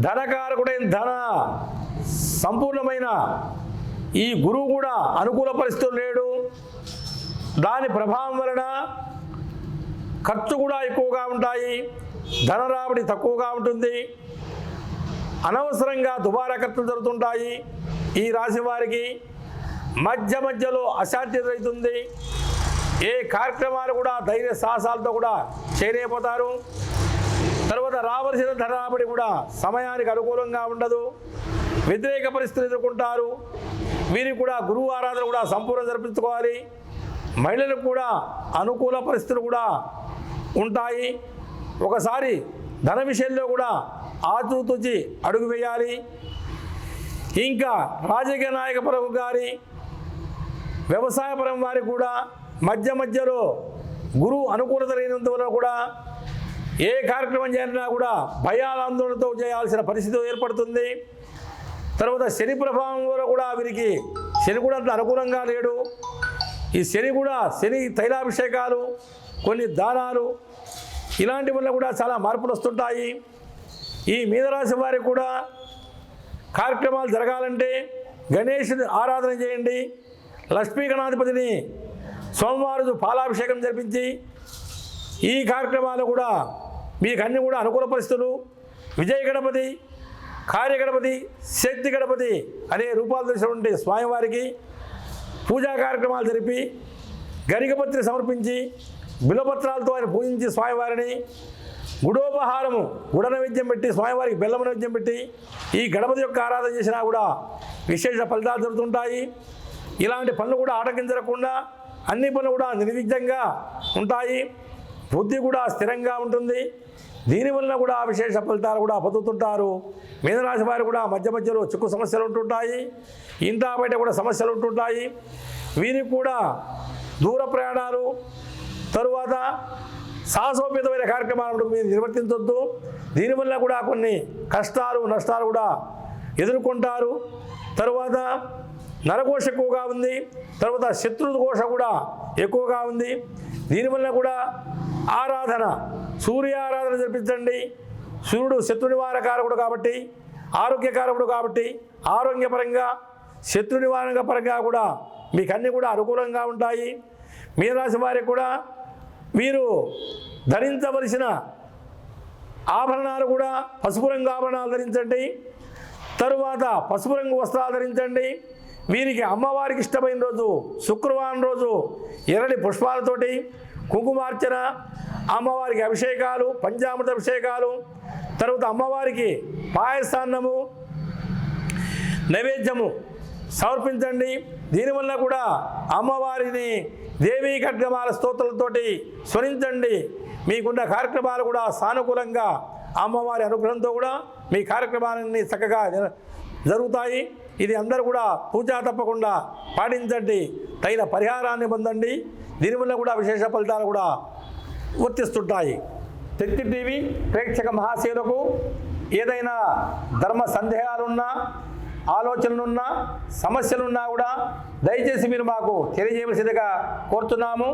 ధనకారకుడైన ధన సంపూర్ణమైన ఈ గురువు కూడా అనుకూల పరిస్థితులు లేడు. దాని ప్రభావం వలన ఖర్చు కూడా ఎక్కువగా ఉంటాయి. ధన రాబడి తక్కువగా ఉంటుంది. అనవసరంగా దుబారా ఖర్చులు జరుగుతుంటాయి. ఈ రాశి వారికి మధ్య మధ్యలో అశాంతి ఎదురవుతుంది ఏ కార్యక్రమాలు కూడా ధైర్య సాహసాలతో కూడా చేయలేకపోతారు తర్వాత రావలసిన ధన రాబడి కూడా సమయానికి అనుకూలంగా ఉండదు. వ్యతిరేక పరిస్థితులు ఎదుర్కొంటారు. వీరికి కూడా గురువు ఆరాధన కూడా సంపూర్ణ జరిపించుకోవాలి. మహిళలకు కూడా అనుకూల పరిస్థితులు కూడా ఉంటాయి. ఒకసారి ధన విషయంలో కూడా ఆచూతూచి అడుగు వేయాలి. ఇంకా రాజకీయ నాయకపరం గారి వ్యవసాయపరం వారికి కూడా మధ్య మధ్యలో గురువు అనుకూలత లేనందువల్ల కూడా ఏ కార్యక్రమం చేరినా కూడా భయాలందోళనతో చేయాల్సిన పరిస్థితి ఏర్పడుతుంది. తర్వాత శని ప్రభావం వల్ల కూడా వీరికి శని కూడా అంత అనుకూలంగా లేడు. ఈ శని కూడా శని తైలాభిషేకాలు కొన్ని దానాలు ఇలాంటి వల్ల కూడా చాలా మార్పులు వస్తుంటాయి. ఈ మీనరాశి వారికి కూడా కార్యక్రమాలు జరగాలంటే గణేషుని ఆరాధన చేయండి. లక్ష్మీ గణాధిపతిని సోమవారం పాలాభిషేకం జరిపించి ఈ కార్యక్రమాలు కూడా మీకు అన్ని కూడా అనుకూల పరిస్థితులు విజయ గణపతి కార్య గణపతి శక్తి గణపతి అనే రూపాలు తెలిసినటువంటి స్వామివారికి పూజా కార్యక్రమాలు జరిపి గరికపత్రి సమర్పించి బిలపత్రాలతో ఆయన పూజించి స్వామివారిని గుడోపహారము గుడ నైవేద్యం పెట్టి స్వామివారికి బెల్లం నైవేద్యం పెట్టి ఈ గణపతి యొక్క ఆరాధన చేసినా కూడా విశేష ఫలితాలు జరుగుతుంటాయి ఇలాంటి పనులు కూడా ఆటంకించకుండా అన్ని పనులు కూడా నిర్విఘ్నంగా ఉంటాయి. బుద్ధి కూడా స్థిరంగా ఉంటుంది. దీనివల్ల కూడా విశేష ఫలితాలు కూడా పొందుతుంటారు. మీనరాశి వారు కూడా మధ్య మధ్యలో చిక్కు సమస్యలు ఉంటుంటాయి. ఇంత బయట కూడా సమస్యలు ఉంటుంటాయి. వీరికి కూడా దూర ప్రయాణాలు తరువాత సాహసోపేతమైన కార్యక్రమాలను మీరు నిర్వర్తించొద్దు. దీనివల్ల కూడా కొన్ని కష్టాలు నష్టాలు కూడా ఎదుర్కొంటారు. తరువాత నరఘోష ఎక్కువగా ఉంది. తర్వాత శత్రుఘోష కూడా ఎక్కువగా ఉంది. దీనివల్ల కూడా ఆరాధన సూర్య ఆరాధన జరిపించండి. సూర్యుడు శత్రు నివారకారకుడు కాబట్టి ఆరోగ్యకారకుడు కాబట్టి ఆరోగ్యపరంగా శత్రు నివారణ పరంగా కూడా మీకు అన్నీ కూడా అనుకూలంగా ఉంటాయి. మీనరాశి వారికి కూడా మీరు ధరించవలసిన ఆభరణాలు కూడా పసుపు రంగు ఆభరణాలు ధరించండి. తరువాత పసుపు రంగు వస్త్రాలు ధరించండి. వీరికి అమ్మవారికి ఇష్టమైన రోజు శుక్రవారం రోజు ఎర్రటి పుష్పాలతోటి కుంకుమార్చన అమ్మవారికి అభిషేకాలు పంచామృత అభిషేకాలు తర్వాత అమ్మవారికి పాయసాన్నము నైవేద్యము సమర్పించండి. దీనివల్ల కూడా అమ్మవారిని దేవీ ఖడ్గమాల స్తోత్రాలతోటి స్మరించండి. మీకున్న కార్యక్రమాలు కూడా సానుకూలంగా అమ్మవారి అనుగ్రహంతో కూడా మీ కార్యక్రమాలన్నీ చక్కగా జరుగుతాయి. ఇది అందరూ కూడా పూజా తప్పకుండా పాటించండి. తగిన పరిహారాన్ని పొందండి. దీనివల్ల కూడా విశేష ఫలితాలు కూడా వర్తిస్తుంటాయి. శక్తి టీవీ ప్రేక్షక మహాశీలకు ఏదైనా ధర్మ సందేహాలున్నా ఆలోచనలున్నా సమస్యలున్నా కూడా దయచేసి మీరు మాకు తెలియజేయవలసిందిగా కోరుతున్నాము.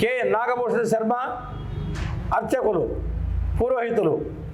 కె. నాగభూషణ శర్మ అర్చకులు పురోహితులు.